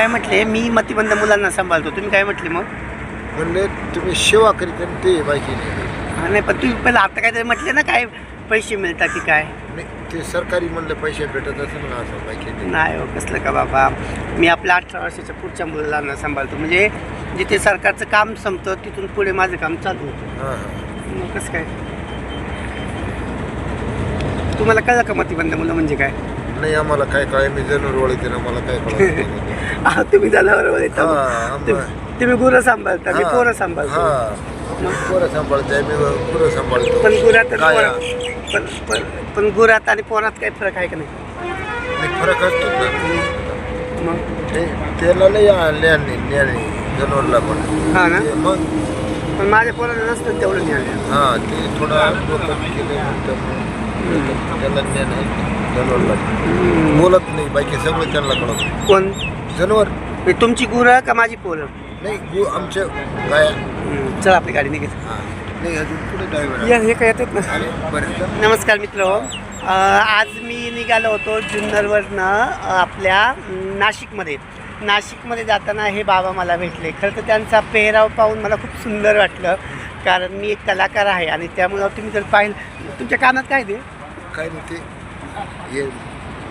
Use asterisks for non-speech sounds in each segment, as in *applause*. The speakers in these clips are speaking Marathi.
काय म्हटले? मी मतिमंद मुलांना सांभाळतो. तुम्ही काय म्हटले मग? म्हणले तुम्ही सेवा करीत आणि ते बाकी नाही. हा, नाही पण तुम्ही पहिलं आता काहीतरी म्हटले ना काय पैसे मिळतात की काय? नाही, ते सरकारी म्हणलं पैसे भेटत असं बाकी नाही. नाही हो कसलं का बाबा? मी आपल्या अठरा वर्षाच्या पुढच्या मुलांना सांभाळतो. म्हणजे जिथे सरकारचं काम संपतं तिथून पुढे माझं काम चालू होतं. हां हां. मग कसं काय? तुम्हाला कळलं का मतिबंध मुलं म्हणजे काय? नाही आम्हाला काय काय मी जरूर वळते ना मला काय कळत हा, *laughs* तुम्ही जनावर हा, तुम्ही तुम्ही गुरं सांभाळता मी पोरं सांभाळतो. हा. मग? पोरं सांभाळते मी पुरं सांभाळतो. पण गुरात आणि काय? पोरात पण पण पण गुरात आणि पोरात काही फरक आहे का नाही? नाही, फरक असतो ना. मग? ते त्याला नाही ज्ञानी जनावरला पण. हा ना? ते मग पण माझ्या पोराला नसतं तेवढं ज्ञान हा ते थोडा केलं त्याला ज्ञान आहे. जनावरला. बोलत नाही बाकी सगळं त्यांना कळत. कोण? जनावर. हे तुमची गुरं का माझी पोरं? नाही गो आमच्या गाया. हम्म, चल आपली गाडी निघेल. हा. नाही अजून पुढे ड्रायव्हर या हे काय येतात ना? अरे बरं नमस्कार मित्र. आज मी निघालो होतो जुन्नरवरनं अ, आपल्या अम, नाशिकमध्ये. नाशिकमध्ये जाताना हे बाबा मला भेटले. खरं तर त्यांचा पेहराव पाहून मला खूप सुंदर वाटलं. कारण मी एक कलाकार आहे आणि त्यामुळं तुम्ही जर पाहिलं तुमच्या कानात काय ते? काय नाही ते. हे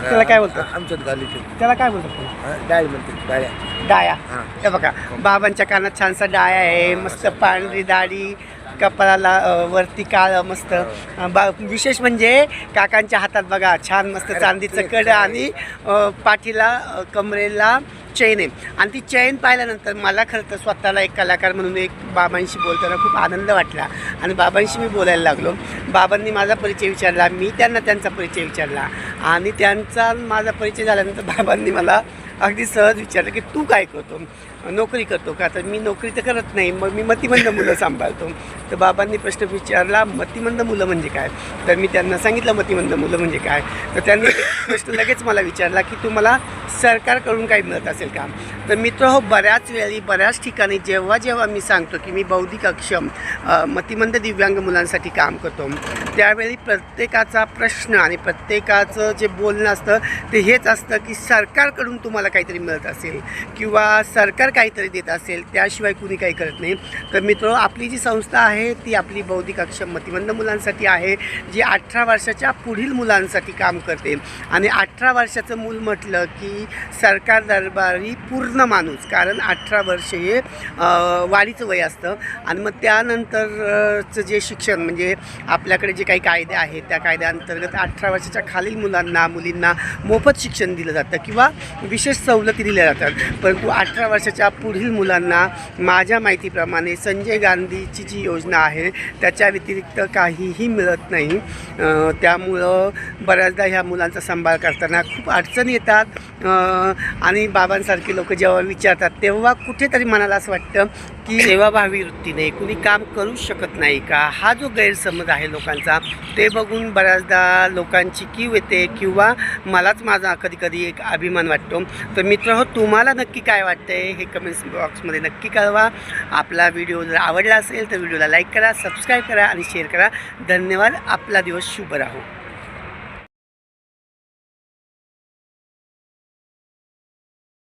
त्याला काय बोलतात? आमच्यात गालीचे. त्याला काय बोलतात डाळ म्हणते डाळ्या. डाया हां. हे बघा बाबांच्या कानात छानसा डाया आहे मस्त पांढरी दाढी कपाळाला अ, वरती काळ मस्त. अ, बा विशेष म्हणजे काकांच्या हातात बघा छान मस्त चांदीचं कड आणि अ, पाठीला अ, कमरेला चैन आहे. आणि ती चैन पाहिल्यानंतर मला खरं तर स्वतःला एक कलाकार म्हणून एक बाबांशी बोलताना खूप आनंद वाटला. आणि बाबांशी मी बोलायला लागलो. बाबांनी माझा परिचय विचारला. मी त्यांना त्यांचा परिचय विचारला. आणि त्यांचा माझा परिचय झाल्यानंतर बाबांनी मला अगदी सहज विचारलं की तू काय करतो? नोकरी करतो का? तर मी नोकरी तर करत नाही मग मी मतिमंद मुलं सांभाळतो. तर बाबांनी प्रश्न विचारला मतिमंद मुलं म्हणजे काय? तर मी त्यांना सांगितलं मतिमंद मुलं म्हणजे काय? तर त्यांनी प्रश्न लगेच मला विचारला की तुम्हाला सरकारकडून काही मिळत असेल का? तर मित्र हो बऱ्याच वेळी बऱ्याच ठिकाणी जेव्हा जेव्हा मी सांगतो की मी बौद्धिक अक्षम मतिमंद दिव्यांग मुलांसाठी काम करतो त्यावेळी प्रत्येकाचा प्रश्न आणि प्रत्येकाचं जे बोलणं असतं ते हेच असतं की सरकारकडून तुम्हाला काहीतरी मिळत असेल किंवा सरकार काहीतरी देत असेल त्याशिवाय कुणी काही करत नाही. तर मित्र आपली जी संस्था आहे ती आपली बौद्धिक अक्षम मतिमंद मुलांसाठी आहे जी अठरा वर्षाच्या पुढील मुलांसाठी काम करते. आणि अठरा वर्षाचं मूल म्हटलं की सरकार दरबारी पूर्ण माणूस कारण अठरा वर्ष हे वाढीचं वय असतं. आणि मग त्यानंतरचं जे शिक्षण म्हणजे आपल्याकडे जे काही कायदे आहेत त्या कायद्याअंतर्गत अठरा वर्षाच्या खालील मुलांना मुलींना मोफत शिक्षण दिलं जातं किंवा विशेष सवलती दिल्या जातात. परंतु अठरा वर्षाच्या पुढील मुलांना माझ्या माहितीप्रमाणे संजय गांधीची जी योजना आहे त्याच्या व्यतिरिक्त काहीही मिळत नाही. त्यामुळं बऱ्याचदा ह्या मुलांचा सांभाळ करताना खूप अडचणी येतात. आणि बाबांसारखी लोक जेव्हा विचारतात. तेव्हा कुठेतरी मनाला असं वाटतं की सेवाभावी वृत्तीने कुणी काम करू शकत नाही का? हा जो गैरसमज आहे लोकांचा ते बघून बऱ्याचदा लोकांची कीव येते किंवा मलाच माझा कधी कधी एक अभिमान वाटतो. तर मित्र हो तुम्हाला नक्की काय वाटतंय? हे कमेंट्स बॉक्समध्ये नक्की कळवा. आपला व्हिडिओ जर आवडला असेल तर व्हिडिओला लाईक करा सबस्क्राईब करा आणि शेअर करा. धन्यवाद. आपला दिवस शुभ राहो.